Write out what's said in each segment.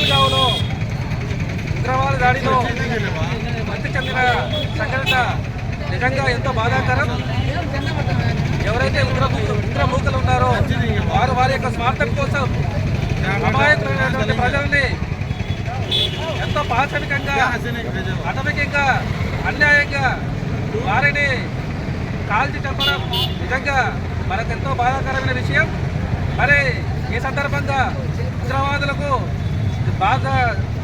పహల్గావ్లో ఉగ్రవాద దాడిలో మృతి చెందిన సంఘటన నిజంగా ఎంతో బాధాకరం. ఎవరైతే ఉగ్ర ఉగ్రమూకలు ఉన్నారో వారు వారి యొక్క స్వార్థం కోసం అమాయకులైనటువంటి ప్రజల్ని ఎంతో పాశవికంగా అటవికంగా అన్యాయంగా వారిని కాల్చి చెప్పడం నిజంగా మనకు ఎంతో బాధాకరమైన విషయం. మరి ఈ సందర్భంగా ఉగ్రవాదులకు బాగా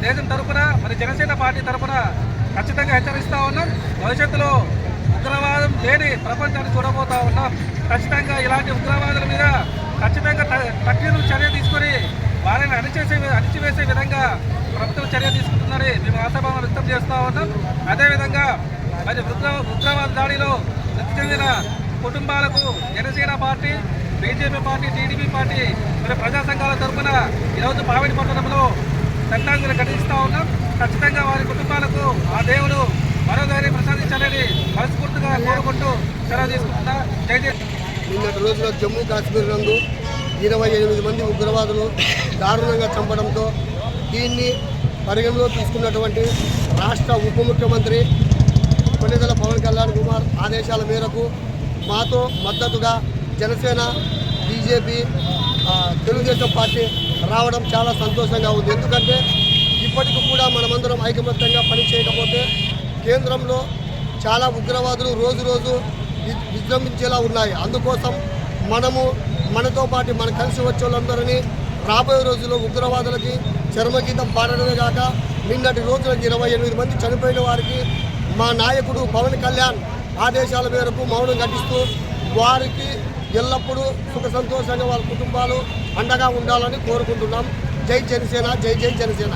దేశం తరఫున మరి జనసేన పార్టీ తరపున ఖచ్చితంగా హెచ్చరిస్తా ఉన్నాం. భవిష్యత్తులో ఉగ్రవాదం లేని ప్రపంచాన్ని చూడబోతా ఉన్నాం. ఖచ్చితంగా ఇలాంటి ఉగ్రవాదుల మీద ఖచ్చితంగా త- తక్షణ చర్య తీసుకొని వారిని అణిచేసే అణిచివేసే విధంగా ప్రభుత్వం చర్య తీసుకుంటుందని మేము ఆశాభావం వ్యక్తం చేస్తూ ఉన్నాం. అదేవిధంగా మరి ఉగ్ర ఉగ్రవాద దాడిలో మృతి చెందిన కుటుంబాలకు Janasena party BJP party TDP party మరి ప్రజా సంఘాల తరఫున ఈరోజు పావిడి పట్టణంలో శ్రద్ధాంజలి ఘటిస్తూ ఉన్నాం. ఖచ్చితంగా వారి కుటుంబాలకు ఆ దేవుడు మనోధైర్యం ప్రసాదించాలని మనస్ఫూర్తిగా కోరుకుంటూ సెలవు తీసుకుంటున్నా. జై నిన్నటి రోజున జమ్మూ కాశ్మీర్ నందు ఇరవై ఎనిమిది మంది ఉగ్రవాదులు దారుణంగా చంపడంతో దీన్ని పరిగణలో తీసుకున్నటువంటి రాష్ట్ర ఉప ముఖ్యమంత్రి కొన్నిదల పవన్ కళ్యాణ్ కుమార్ ఆదేశాల మేరకు మాతో మద్దతుగా జనసేన బీజేపీ తెలుగుదేశం పార్టీ రావడం చాలా సంతోషంగా ఉంది. ఎందుకంటే ఇప్పటికి కూడా మనమందరం ఐకమత్యంగా పనిచేయకపోతే కేంద్రంలో చాలా ఉగ్రవాదులు రోజు రోజు విజృంభించేలా ఉన్నాయి. అందుకోసం మనము మనతో పాటు మన కలిసి వచ్చే వాళ్ళందరినీ రాబోయే రోజుల్లో ఉగ్రవాదులకి చర్మగీతం పాడడమే కాక నిన్నటి రోజున ఇరవై ఎనిమిది మంది చనిపోయిన వారికి మా నాయకుడు పవన్ కళ్యాణ్ ఆదేశాల మేరకు మౌనం ఘటిస్తూ వారికి ఎల్లప్పుడూ సుఖ సంతోషంగా వాళ్ళ కుటుంబాలు అండగా ఉండాలని కోరుకుంటున్నాం. జై జనసేన జై జై జనసేన.